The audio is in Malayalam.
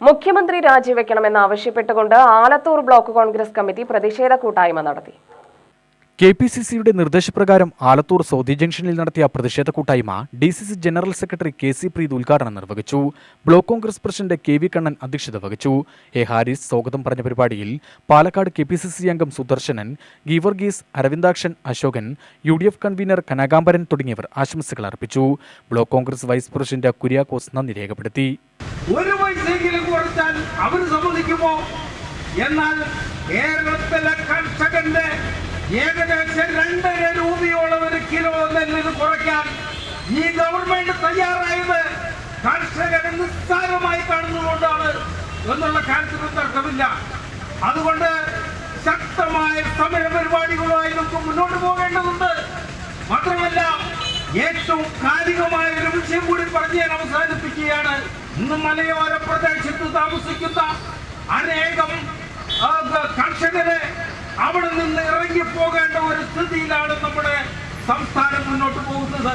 മുഖ്യമന്ത്രി രാജിവെക്കണമെന്നാവശ്യപ്പെട്ടുകൊണ്ട് ആലത്തൂർ ബ്ലോക്ക് കോൺഗ്രസ് കമ്മിറ്റി പ്രതിഷേധ കൂട്ടായ്മ നടത്തി. കെ പി സി സിയുടെ നിർദ്ദേശപ്രകാരം ആലത്തൂർ സൗദി ജംഗ്ഷനിൽ നടത്തിയ പ്രതിഷേധ കൂട്ടായ്മ D C C general secretary K C Preeth ഉദ്ഘാടനം നിർവഹിച്ചു. Block Congress president K V Kannan അധ്യക്ഷത വഹിച്ചു. എ ഹാരിസ് സ്വാഗതം പറഞ്ഞ പരിപാടിയിൽ Palakkad K P C C അംഗം Sudarshanan Geevarghese Aravindakshan Ashokan U D F convener Kanakambaran തുടങ്ങിയവർ ആശംസകൾ അർപ്പിച്ചു. Block Congress vice president Kuriakose നന്ദി രേഖപ്പെടുത്തി. ഒരു പൈസയെങ്കിലും കുറച്ചാൽ അവർ സമ്മതിക്കുമോ? എന്നാൽ കേരളത്തിലെ കർഷകന്റെ ഏകദേശം രണ്ടര രൂപയോളം ഒരു കിലോ നെല്ലിന് കുറയ്ക്കാൻ ഈ ഗവൺമെന്റ് തയ്യാറായത് കർഷകരെ നിസ്സാരമായി കാണുന്നതുകൊണ്ടാണ് എന്നുള്ള കാര്യത്തിൽ തർക്കമില്ല. അതുകൊണ്ട് ശക്തമായ സമര പരിപാടികളുമായി നമുക്ക് മുന്നോട്ട് പോകേണ്ടതുണ്ട്. ഏറ്റവും കാലികമായ ഒരു വിഷയം കൂടി പറഞ്ഞു ഞാൻ അവസാനിപ്പിക്കുകയാണ്. ഇന്ന് മലയോര പ്രദേശത്ത് താമസിക്കുന്ന അനേകം കർഷകരെ അവിടെ നിന്ന് ഇറങ്ങിപ്പോകേണ്ട ഒരു സ്ഥിതിയിലാണ് നമ്മുടെ സംസ്ഥാനം മുന്നോട്ട് പോകുന്നത്.